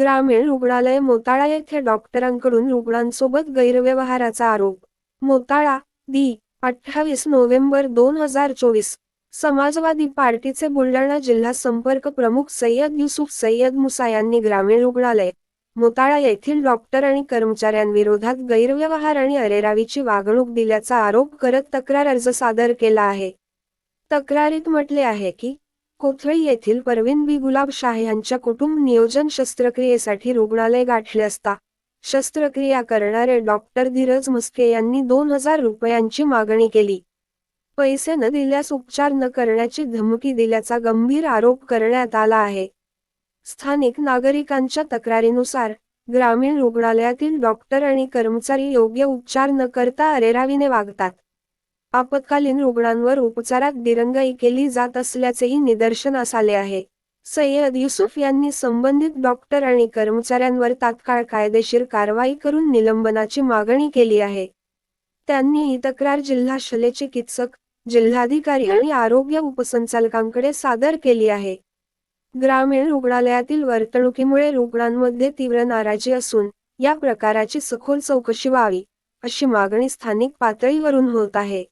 ग्रामीण रुग्णालय मोताळा येथे डॉक्टरांकडून रुग्णांसोबत गैरव्यवहाराचा आरोप. मोताळा दी अठ्ठावीस नोव्हेंबर दोन हजार चोवीस. समाजवादी पार्टीचे बुलढाणा जिल्हा संपर्क प्रमुख सय्यद युसुफ सय्यद मुसा यांनी ग्रामीण रुग्णालय मोताळा येथील डॉक्टर आणि कर्मचाऱ्यांविरोधात गैरव्यवहार आणि अरेरावीची वागणूक दिल्याचा आरोप करत तक्रार अर्ज सादर केला आहे. तक्रारीत म्हटले आहे की कोथळी येथील परवीन बी. गुलाबशाह यांच्या कुटुंब नियोजन शस्त्रक्रियेसाठी रुग्णालय गाठले असता शस्त्रक्रिया करणारे डॉक्टर धीरज मस्के यांनी दोन हजार रुपयांची मागणी केली. पैसे न दिल्यास उपचार न करण्याची धमकी दिल्याचा गंभीर आरोप करण्यात आला आहे. स्थानिक नागरिकांच्या तक्रारीनुसार ग्रामीण रुग्णालयातील डॉक्टर आणि कर्मचारी योग्य उपचार न करता अरेरावीने वागतात. आपत्कालीन रुग्णांवर उपचारात दिरंगाई केली जात असल्याचेही निदर्शनास आले आहे. सय्यद युसुफ यांनी संबंधित डॉक्टर आणि कर्मचाऱ्यांवर तात्काळ कायदेशीर कारवाई करून निलंबनाची मागणी केली आहे. त्यांनी ही तक्रार जिल्हा शल्यचिकित्सक जिल्हाधिकारी आणि आरोग्य उपसंचालकांकडे सादर केली आहे. ग्रामीण रुग्णालयातील वर्तणुकीमुळे रुग्णांमध्ये तीव्र नाराजी असून या प्रकाराची सखोल चौकशी व्हावी अशी मागणी स्थानिक पातळीवरून होत आहे.